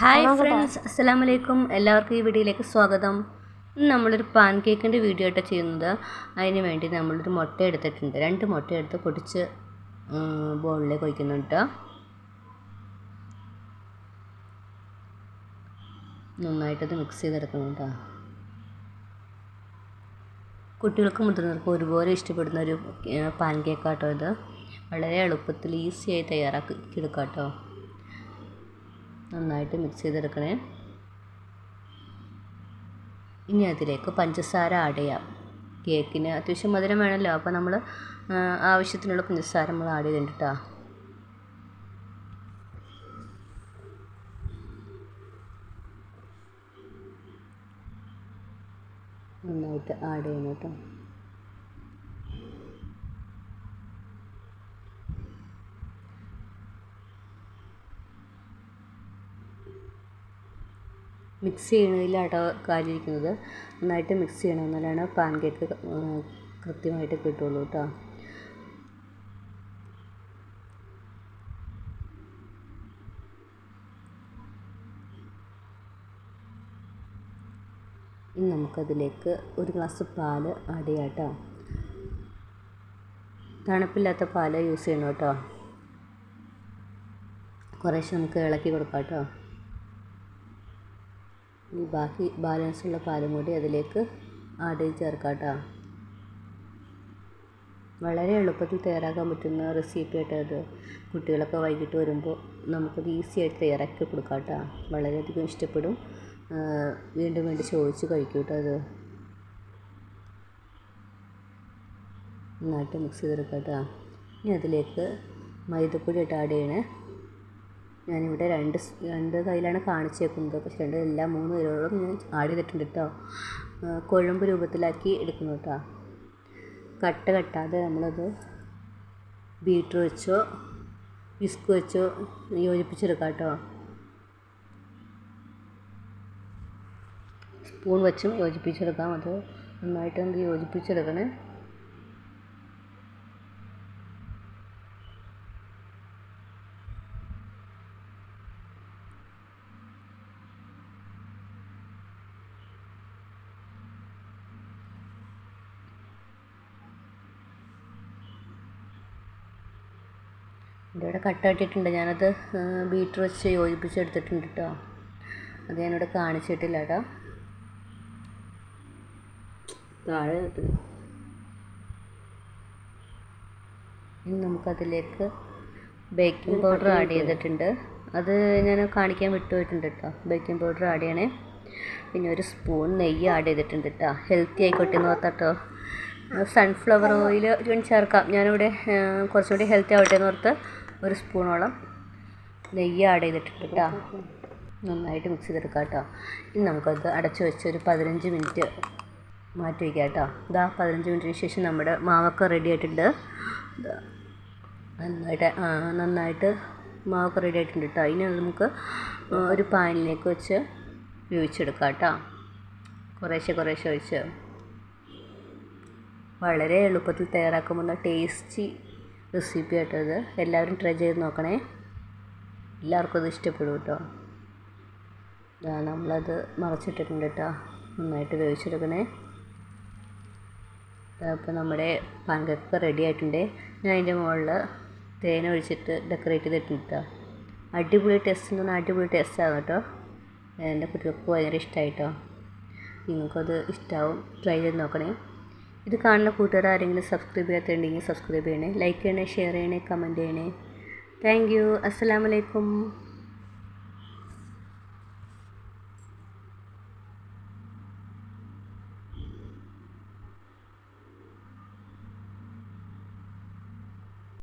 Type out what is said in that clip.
Hi friends അസ്സലാം വലൈക്കും എല്ലാവർക്കും ഈ വീഡിയോയിലേക്ക് സ്വാഗതം. ഇന്ന് നമ്മളൊരു പാൻ കേക്കിന്റെ വീഡിയോ ആയിട്ട് ചെയ്യുന്നത്. അതിന് വേണ്ടി നമ്മളൊരു മുട്ട എടുത്തിട്ടുണ്ട്. രണ്ട് മുട്ട എടുത്ത് പൊടിച്ച് ബോളിലേക്ക് ഒഴിക്കുന്നുണ്ട് നന്നായിട്ടത് മിക്സ് ചെയ്തെടുക്കുന്നുണ്ട്. കുട്ടികൾക്കും മുതിർന്നവർക്കും ഒരുപോലെ ഇഷ്ടപ്പെടുന്ന ഒരു പാൻ കേക്കാട്ടോ ഇത്. വളരെ എളുപ്പത്തിൽ ഈസിയായി തയ്യാറാക്കി എടുക്കാം കേട്ടോ നന്നായിട്ട് മിക്സ് ചെയ്തെടുക്കണേ. ഇനി അതിലേക്ക് പഞ്ചസാര ആഡ് ചെയ്യാം. കേക്കിന് അത്യാവശ്യം മധുരം വേണമല്ലോ അപ്പോൾ നമ്മൾ ആവശ്യത്തിനുള്ള പഞ്ചസാര നമ്മൾ ആഡ് ചെയ്തിട്ടുണ്ട് കേട്ടോ നന്നായിട്ട് ആഡ് ചെയ്യണം കേട്ടോ മിക്സ് ചെയ്യുന്നതിലാട്ടോ കാര്യമിരിക്കുന്നത്. നന്നായിട്ട് മിക്സ് ചെയ്യണം എന്നാലാണ് പാൻ കേക്ക് കൃത്യമായിട്ട് കിട്ടുള്ളൂ കേട്ടോ ഇനി നമുക്കതിലേക്ക് ഒരു ഗ്ലാസ് പാൽ ആഡ് ചെയ്യാം കേട്ടോ തണുപ്പില്ലാത്ത പാൽ യൂസ് ചെയ്യണം കേട്ടോ കുറേശ്ശെ നമുക്ക് ഇളക്കി കൊടുക്കാം കേട്ടോ ഈ ബാക്കി ബാലൻസ് ഉള്ള പാലും കൂടി അതിലേക്ക് ആഡ് ചെയ്ത് ചേർക്കാം കേട്ടോ വളരെ എളുപ്പത്തിൽ തയ്യാറാക്കാൻ പറ്റുന്ന റെസിപ്പി ആയിട്ട് അത് കുട്ടികളൊക്കെ വൈകിട്ട് വരുമ്പോൾ നമുക്കത് ഈസി ആയിട്ട് തയ്യാറാക്കി കൊടുക്കാം കേട്ടോ വളരെയധികം ഇഷ്ടപ്പെടും. വീണ്ടും വീണ്ടും ചോദിച്ച് കഴിക്കും കേട്ടോ അത് നന്നായിട്ട് മിക്സ് ചെയ്തെടുക്കാം കേട്ടോ ഇനി അതിലേക്ക് മൈദപ്പൊടി ഇട്ട് ആഡ് ചെയ്യണേ. ഞാനിവിടെ രണ്ട് രണ്ട് കയ്യിലാണ് കാണിച്ചേക്കുന്നത്. പക്ഷേ രണ്ട് എല്ലാ മൂന്ന് കയ്യിലോളം ഞാൻ ആഡ് ചെയ്തിട്ടുണ്ട് കേട്ടോ കുഴമ്പ് രൂപത്തിലാക്കി എടുക്കുന്നു കേട്ടോ കട്ട കെട്ടാതെ നമ്മളത് ബീറ്റർ വെച്ചോ വിസ്ക് വെച്ചോ യോജിപ്പിച്ചെടുക്കാം കേട്ടോ സ്പൂൺ വെച്ചും യോജിപ്പിച്ചെടുക്കാം. അത് നന്നായിട്ട് നമുക്ക് യോജിപ്പിച്ചെടുക്കണേ. എന്റെ ഇവിടെ കട്ട ഇട്ടിട്ടുണ്ട് ഞാനത് ബീറ്റർ വെച്ച് യോജിപ്പിച്ചെടുത്തിട്ടുണ്ട് കേട്ടോ അത് ഞാനിവിടെ കാണിച്ചിട്ടില്ല കേട്ടോ താഴെ ഇനി നമുക്കതിലേക്ക് ബേക്കിംഗ് പൗഡർ ആഡ് ചെയ്തിട്ടുണ്ട്. അത് ഞാൻ കാണിക്കാൻ വിട്ടുപോയിട്ടുണ്ട് കേട്ടോ ബേക്കിംഗ് പൗഡർ ആഡ് ചെയ്യണേ. പിന്നെ ഒരു സ്പൂൺ നെയ്യ് ആഡ് ചെയ്തിട്ടുണ്ട് കേട്ടോ ഹെൽത്തി ആയിക്കോട്ടെ എന്ന് ഓർത്താട്ടോ സൺഫ്ലവർ ഓയിൽ ചേർക്കാം. ഞാനിവിടെ കുറച്ചുകൂടി ഹെൽത്തി ആവട്ടെ എന്ന് ഓർത്ത് ഒരു സ്പൂണോളം നെയ്യ് ആഡ് ചെയ്തിട്ടുണ്ട് കേട്ടോ നന്നായിട്ട് മിക്സ് ചെയ്തെടുക്കാം കേട്ടോ ഇനി നമുക്കത് അടച്ചു വെച്ച് ഒരു പതിനഞ്ച് മിനിറ്റ് മാറ്റി വയ്ക്കാം കേട്ടോ ഇതാ പതിനഞ്ച് മിനിറ്റിന് ശേഷം നമ്മുടെ മാവൊക്കെ റെഡി ആയിട്ടുണ്ട്. നന്നായിട്ട് നന്നായിട്ട് മാവൊക്കെ റെഡി ആയിട്ടുണ്ട് കേട്ടോ ഇനി നമുക്ക് ഒരു പാനിലേക്ക് വെച്ച് വേവിച്ചെടുക്കാം കേട്ടോ കുറേശ്ശെ കുറേശ്ശെ ഒഴിച്ച്. വളരെ എളുപ്പത്തിൽ തയ്യാറാക്കാവുന്ന ടേസ്റ്റി റെസിപ്പി ആയിട്ടത് എല്ലാവരും ട്രൈ ചെയ്ത് നോക്കണേ. എല്ലാവർക്കും അത് ഇഷ്ടപ്പെടും കേട്ടോ. നമ്മളത് മറച്ചിട്ടിട്ടുണ്ട് കേട്ടോ. നന്നായിട്ട് വേവിച്ചെടുക്കണേ. അപ്പോൾ നമ്മുടെ പാൻകേക്ക് റെഡി ആയിട്ടുണ്ട്. ഞാൻ അതിന്റെ മുകളിൽ തേന ഒഴിച്ചിട്ട് ഡെക്കറേറ്റ് ചെയ്തിട്ടുണ്ട് കേട്ടോ. അടിപൊളി ടേസ്റ്റ് എന്ന് പറഞ്ഞാൽ അടിപൊളി ടേസ്റ്റാണ് കേട്ടോ. എന്റെ കുട്ടികൾക്ക് ഭയങ്കര ഇഷ്ടമായിട്ടോ നിങ്ങൾക്കത് ഇഷ്ടമാവും ട്രൈ ചെയ്ത് നോക്കണേ. ഇത് കാണുന്ന കൂട്ടുകാർ ആരെങ്കിലും സബ്സ്ക്രൈബ് ചെയ്യാത്തുണ്ടെങ്കിൽ സബ്സ്ക്രൈബ് ചെയ്യണേ ലൈക്ക് ചെയ്യണേ ഷെയർ ചെയ്യണേ കമന്റ് ചെയ്യണേ. താങ്ക് യു അസ്സലാമലൈക്കും